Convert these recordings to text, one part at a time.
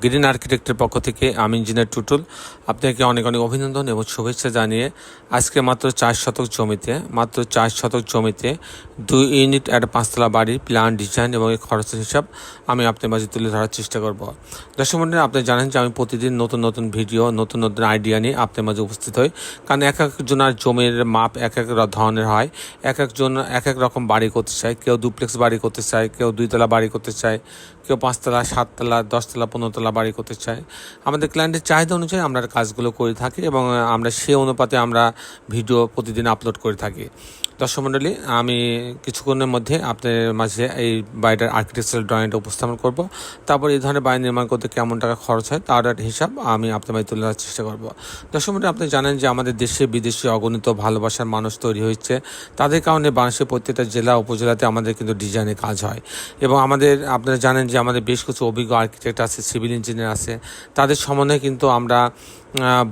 Green আর্কিটেক্টের পক্ষ থেকে আমি ইঞ্জিনিয়ার টুটুল। আপনাকে অনেক অনেক অভিনন্দন এবং শুভেচ্ছা জানিয়ে আজকে মাত্র চার শতক জমিতে, মাত্র চার শতক জমিতে দুই ইউনিট একটা পাঁচতলা বাড়ির প্ল্যান ডিজাইন এবং খরচের হিসাব আমি আপনার মাঝে তুলে ধরার চেষ্টা করব। দর্শক মণ্ডলী আপনি জানেন যে আমি প্রতিদিন নতুন নতুন ভিডিও নতুন নতুন আইডিয়া নিয়ে আপনার মাঝে উপস্থিত হই। কারণ এক একজনের জমির মাপ এক এক ধরনের হয়। এক একজন এক এক রকম বাড়ি করতে চায়। কেউ ডুপ্লেক্স বাড়ি করতে চায়, কেউ দুইতলা বাড়ি করতে চায়, কেউ পাঁচতলা, সাততলা, দশতলা, পনেরোতলা বাড়ি করতে চাই। আমাদের ক্লায়েন্টের চাহিদা অনুযায়ী আমরা কাজগুলো করে থাকি এবং আমরা সে অনুপাতে আমরা ভিডিও প্রতিদিন আপলোড করে থাকি। দর্শক মণ্ডলী আমি কিছুক্ষণের মধ্যে আপনাদের মাঝে এই বাড়িটার আর্কিটেকচারাল ড্রয়িংটা উপস্থাপন করব। তারপর এই ধরনের বাড়ি নির্মাণ করতে কেমন টাকা খরচ হয়, তার একটা হিসাব আমি আপনার বাড়ি তুলে ধরার চেষ্টা করব। দর্শক মণ্ডলী আপনি জানেন যে আমাদের দেশে বিদেশে অগণিত ভালোবাসার মানুষ তৈরি হয়েছে। তাদের কারণে বাংলাদেশের প্রত্যেকটা জেলা, উপজেলাতে আমাদের কিন্তু ডিজাইনের কাজ হয়। এবং আমাদের, আপনারা জানেন যে আমাদের বেশ কিছু অভিজ্ঞ আর্কিটেক্ট আছে সিভিল ইঞ্জিনিয়ার আছে। তাদের সমন্বয়ে কিন্তু আমরা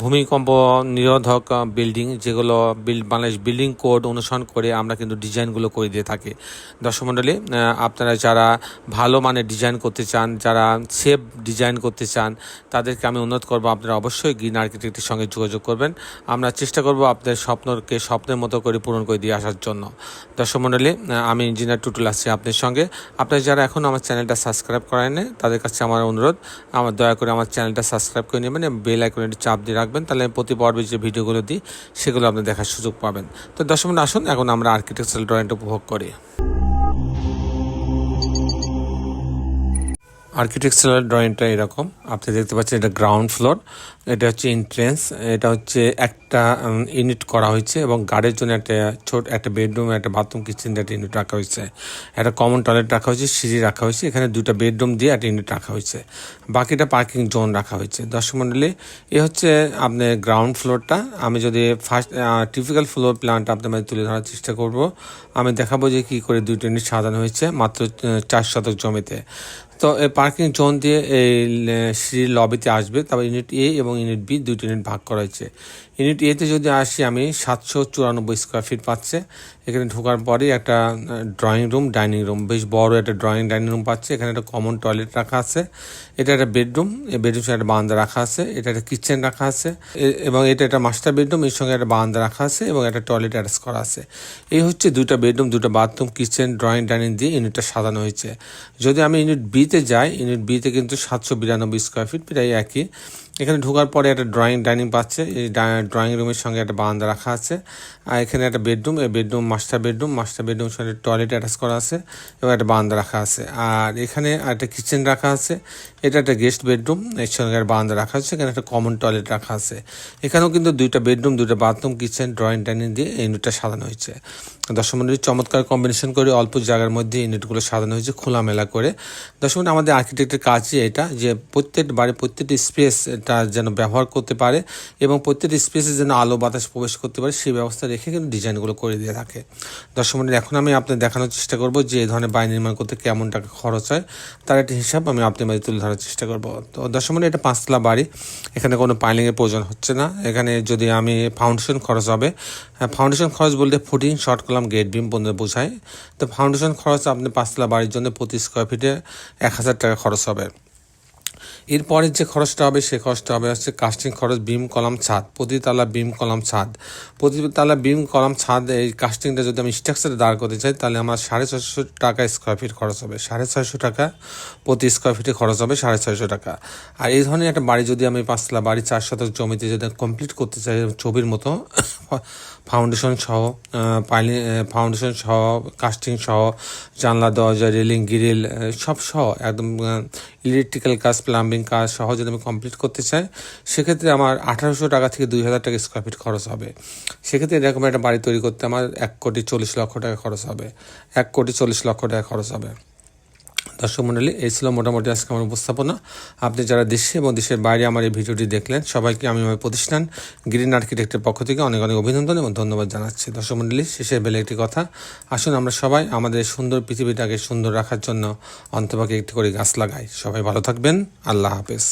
ভূমিকম্প নিরোধক বিল্ডিং যেগুলো বিল বাংলাদেশ বিল্ডিং কোড অনুসরণ করে আমরা কিন্তু ডিজাইনগুলো করে দিয়ে থাকি। দর্শক মণ্ডলী আপনারা যারা ভালো মানের ডিজাইন করতে চান, যারা সেফ ডিজাইন করতে চান, তাদেরকে আমি অনুরোধ করব আপনারা অবশ্যই গ্রিন আর্কিটেক্টের সঙ্গে যোগাযোগ করবেন। আমরা চেষ্টা করব আপনাদের স্বপ্নকে স্বপ্নের মতো করে পূরণ করে দিয়ে আসার জন্য। দর্শক মণ্ডলী আমি ইঞ্জিনিয়ার টুটুল আসছি আপনার সঙ্গে। আপনারা যারা এখন আমার চ্যানেলটা সাবস্ক্রাইব করেন তাদের কাছে আমার অনুরোধ, আমার দয়া করে আমার চ্যানেলটা সাবস্ক্রাইব করে নেবেন এবং বেল আইকনটি চাপ দিয়ে রাখবেন, তাহলে প্রতি পর্বে যে ভিডিওগুলো দিই, সেগুলো আপনি দেখার সুযোগ পাবেন। তো দশ আসুন, এখন আমরা আর্কিটেকচারাল ড্রয়িংটা উপভোগ করি। আর্কিটেকচারাল ড্রয়িংটা এরকম। আপনি দেখতে পাচ্ছেন এটা গ্রাউন্ড ফ্লোর এটা হচ্ছে এন্ট্রেন্স এটা হচ্ছে একটা ইউনিট করা হয়েছে এবং গার্ডের জন্য একটা ছোট, একটা বেডরুম একটা বাথরুম কিচেন একটা ইউনিট রাখা হয়েছে। একটা কমন টয়লেট রাখা হয়েছে, সিঁড়ি রাখা হয়েছে, এখানে দুটা বেডরুম দিয়ে একটা ইউনিট রাখা হয়েছে। বাকিটা পার্কিং জোন রাখা হয়েছে। দর্শক এ হচ্ছে আপনার গ্রাউন্ড ফ্লোরটা আমি যদি ফার্স্ট টিপিক্যাল ফ্লোর প্ল্যানটা আপনার মাঝে তুলে ধরার চেষ্টা করব। আমি দেখাবো যে কী করে দুইটা ইউনিট সাজানো হয়েছে, মাত্র চার শতক জমিতে। তো পার্কিং জোন দিয়ে এই সিঁড়ির লবিতে আসবে। তবে ইউনিট এ এবং ইউনিট বি দুইটি ইউনিট ভাগ করা হয়েছে। ইউনিট এতে যদি আসি আমি, সাতশো চুরানব্বই স্কোয়ার ফিট পাচ্ছে। এখানে ঢোকার পরে একটা ড্রয়িং রুম ডাইনিং রুম বেশ বড় একটা ড্রয়িং ডাইনিং রুম পাচ্ছে। এখানে একটা কমন টয়লেট রাখা আছে। এটা একটা বেডরুম এই বেডরুম সঙ্গে একটা বারান্দা রাখা আছে। এটা একটা কিচেন রাখা আছে। এবং এটা একটা মাস্টার বেডরুম এর সঙ্গে একটা বারান্দা রাখা আছে এবং একটা টয়লেট অ্যাটাচ করা আছে। এই হচ্ছে দুইটা বেডরুম দুটো বাথরুম কিচেন ড্রয়িং ডাইনিং দিয়ে ইউনিটটা সাজানো হয়েছে। যদি আমি ইউনিট বিতে যাই ইউনিট বিতে কিন্তু সাতশো বিরানব্বই স্কোয়ার ফিট প্রায় একই। এখানে ঢোকার পরে একটা ড্রয়িং ডাইনিং পাচ্ছে। এই ড্রয়িং রুমের সঙ্গে একটা বারান্দা রাখা আছে। আর এখানে একটা বেডরুম এই বেডরুম মাস্টার বেডরুম মাস্টার বেডরুমের সঙ্গে টয়লেট অ্যাটাচ করা আছে এবং একটা বারান্দা রাখা আছে। আর এখানে একটা কিচেন রাখা আছে। এটা একটা গেস্ট বেডরুম এর সঙ্গে একটা বারান্দা রাখা আছে। এখানে একটা কমন টয়লেট রাখা আছে। এখানেও কিন্তু দুইটা বেডরুম দুইটা বাথরুম কিচেন ড্রয়িং ডাইনিং দিয়ে ইউনিটটা সাজানো হয়েছে। দশ মিনিট চমৎকার কম্বিনেশন করে অল্প জায়গার মধ্যে ইউনিটগুলো সাজানো হয়েছে খোলামেলা করে। মিনিট আমাদের আর্কিটেক্টের কাজই এটা যে প্রত্যেক বাড়ি প্রত্যেকটি স্পেস এটা যেন ব্যবহার করতে পারে এবং প্রত্যেকটি স্পেসে যেন আলো বাতাস প্রবেশ করতে পারে, সেই ব্যবস্থা রেখে কিন্তু ডিজাইনগুলো করে দিয়ে থাকে। দশ মিনিট এখন আমি আপনাদের দেখানোর চেষ্টা করব যে এই ধরনের বাড়ি নির্মাণ করতে কেমন টাকা খরচ হয়। তার একটা হিসাব আমি আপনার মাঝে তুলে ধরার চেষ্টা করব। তো দশ মিনিট এটা পাঁচতলা বাড়ি। এখানে কোনো পাইলিংয়ের প্রয়োজন হচ্ছে না। এখানে যদি আমি ফাউন্ডেশন খরচ হবে ফাউন্ডেশন খরচ বলতে footing short column grade beam পর্যন্ত বোঝায়। তো ফাউন্ডেশন খরচ আপনি পাঁচতলা বাড়ির জন্য প্রতি স্কোয়ার ফিটে এক হাজার টাকা খরচ হবে। এরপরের যে খরচটা হবে, সে খরচটা হবে হচ্ছে কাস্টিং খরচ বিম কলাম, ছাদ। প্রতিতলা বিম কলাম, ছাদ। প্রতিতলা বিম কলাম, ছাদ, এই কাস্টিংটা যদি আমি স্ট্রাকচারে দাঁড় করতে চাই, তাহলে আমার সাড়ে ছশো টাকা স্কোয়ার ফিট খরচ হবে। সাড়ে ছয়শো টাকা প্রতি স্কোয়ার ফিটে খরচ হবে সাড়ে ছয়শো টাকা। আর এই ধরনের একটা বাড়ি যদি আমি পাঁচতলা বাড়ি, চার শতক জমিতে যদি কমপ্লিট করতে চাই, ছবির মতো ফাউন্ডেশন সহ পাইলি ফাউন্ডেশন সহ কাস্টিং সহ, জানলা, দরজা রেলিং গ্রিল সব সহ, একদম ইলেকট্রিক্যাল কাজ প্লাম্বিং কাজ সহজে আমি কমপ্লিট করতে চাই, সেক্ষেত্রে আমার আঠারোশো টাকা থেকে দুই হাজার টাকা স্কোয়ার ফিট খরচ হবে। সেক্ষেত্রে এরকম একটা বাড়ি তৈরি করতে আমার এক কোটি চল্লিশ লক্ষ টাকা খরচ হবে। এক কোটি চল্লিশ লক্ষ টাকা খরচ হবে। দর্শক মণ্ডলী এই ছিল মোটামুটি আজকে আমার উপস্থাপনা। আপনি যারা দেশে এবং দেশের বাইরে আমার এই ভিডিওটি দেখলেন, সবাইকে আমি আমার প্রতিষ্ঠান গ্রিন আর্কিটেক্টের পক্ষ থেকে অনেক অনেক অভিনন্দন এবং ধন্যবাদ জানাচ্ছি। দর্শক মণ্ডলী শেষের বেলে একটি কথা। আসুন আমরা সবাই আমাদের সুন্দর পৃথিবীটাকে সুন্দর রাখার জন্য অন্তপাকে একটি করে গাছ লাগাই। সবাই ভালো থাকবেন। আল্লাহ হাফেজ।